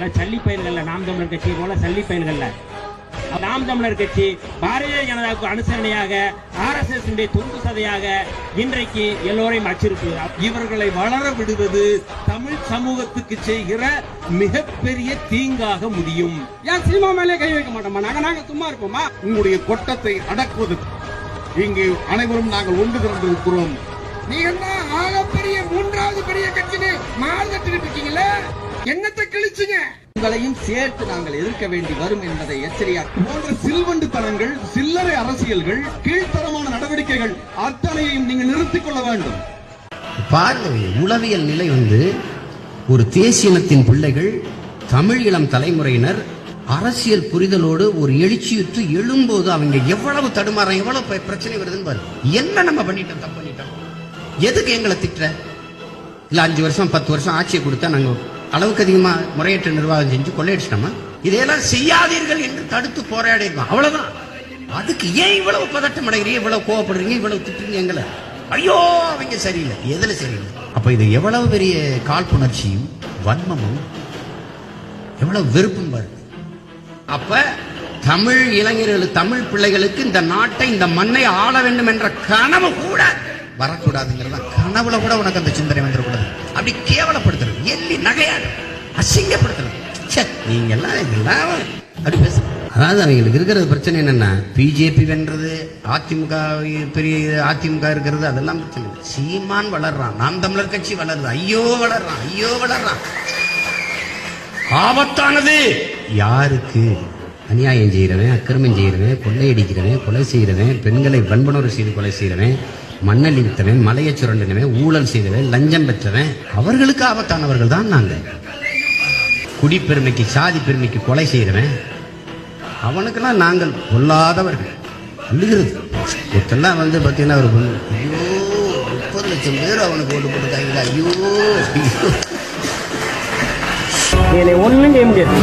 சல்லி பயல்கள்ல நாம் தமிழர் கட்சி போல சல்லி பயல்கள்ல. நாம் தமிழர் கட்சி பாரதிய ஜனதாவுக்கு அனுசரணையாக ஆர்எஸ்எஸ் தொங்கு சதையாக இன்றைக்கு எல்லோரையும் அச்சுறுத்து இவர்களை வளர விடுவது தமிழ் சமூகத்துக்கு செய்கிற மிகப்பெரிய தீங்காக முடியும். ஏன் சினிமா மேலே கை வைக்க மாட்டோமா? நாங்க நாங்க சும்மா இருப்போமா? உங்களுடைய கொட்டத்தை அடக்குவது. இங்கு அனைவரும் நாங்கள் ஒன்று திரண்டிருக்கிறோம் நீங்க தான் ஆகப்பெரிய மூன்றாவது பெரிய கட்சின்னு மாறு கட்டுக்கிட்டு இருக்கீங்களே? என்னத்தை கிழிச்சுங்க உங்களையும் சேர்த்து நாங்கள் எதிர்க்க வேண்டி வரும் என்பதை எச்சரியா போன்ற சில்வண்டுத்தனங்கள் சில்லறை அரசியல்கள் கீழ்த்தரமான நடவடிக்கைகள் அத்தனையையும் நீங்கள் நிறுத்திக் கொள்ள வேண்டும். பாருங்க உளவியல் நிலை வந்து ஒரு தேசியனத்தின் பிள்ளைகள் தமிழ் இளம் தலைமுறையினர் அரசியல் புரிதலோடு ஒரு எழுச்சியுற்று எழும்போது அவங்க எவ்வளவு தடுமாறம் எவ்வளவு பிரச்சனை வருதுன்னு பாரு என்ன நம்ம பண்ணிட்டோம் தப்பு பண்ணிட்டோம்? எதுக்கு எங்களை திட்டுற? இல்ல அஞ்சு வருஷம் பத்து வருஷம் ஆட்சியை கொடுத்தா நாங்க அளவுக்கு அதிகமா முறையற்ற நிர்வாகம் செஞ்சு கொள்ளையடிச்சிட்டோமா? இதையெல்லாம் செய்யாதீர்கள் என்று தடுத்து போராடி அவ்வளவுதான். அதுக்கு ஏன் இவ்வளவு பதட்டம் அடைகிறீங்க? இவ்வளவு கோவப்படுறீங்க? இவ்வளவு திட்டுறீங்க? எங்களை? ஐயோ அவங்க சரியில்லை. எதுல சரியில்லை? அப்ப இது எவ்வளவு பெரிய காழ்ப்புணர்ச்சியும் வன்மமும் எவ்வளவு வெறுப்பும் வருது அப்ப தமிழ் இளைஞர்கள் தமிழ் பிள்ளைகளுக்கு இந்த நாட்டை இந்த மண்ணை ஆள வேண்டும் என்ற கனவு கூட வரக்கூடாதுங்கிறதா? கனவுல கூட உனக்கு அந்த சிந்தனை வந்துடக்கூடாது. அப்படி கேவலப்படும் நகையாடு அசிங்கப்படுத்துறது ச்சே, நீங்க எல்லாம் அப்படி அதாவது அவங்களுக்கு இருக்கிற பிரச்சனை என்னன்னா பிஜேபி வென்றது அதிமுக பெரிய அதிமுக இருக்கிறது அதெல்லாம் பிரச்சனை இல்லை. சீமான் வளர்றான். நாம் தமிழர் கட்சி வளருது. ஐயோ வளர்றான். ஐயோ வளர்றான். ஆபத்தானது. யாருக்கு? அநியாயம் செய்கிறவன் அக்கிரமம் செய்கிறவன் கொள்ளையடிக்கிறவன் கொலை செய்கிறவன் பெண்களை வன்புணர்வு செய்து கொலை செய்கிறவன் மண்ணளித்தவன் மலையை சுரண்டினவன் ஊழல் செய்தவன் லஞ்சம் பெற்றவன் அவர்களுக்கு ஆபத்தானவர்கள் தான் நாங்கள். குடிப்பெருமைக்கு சாதி பெருமைக்கு கொலை செய்கிறவன் அவனுக்கெல்லாம் நாங்கள் பொல்லாதவர்கள். அழுகிறது இப்பெல்லாம் வந்து பார்த்தீங்கன்னா ஒரு ஐயோ முப்பது லட்சம் பேர் அவனுக்கு ஓட்டு போட்டுருக்காங்களா ஐயோ ஐயோ. என்னை ஒண்ணும் செய்ய முடியாது.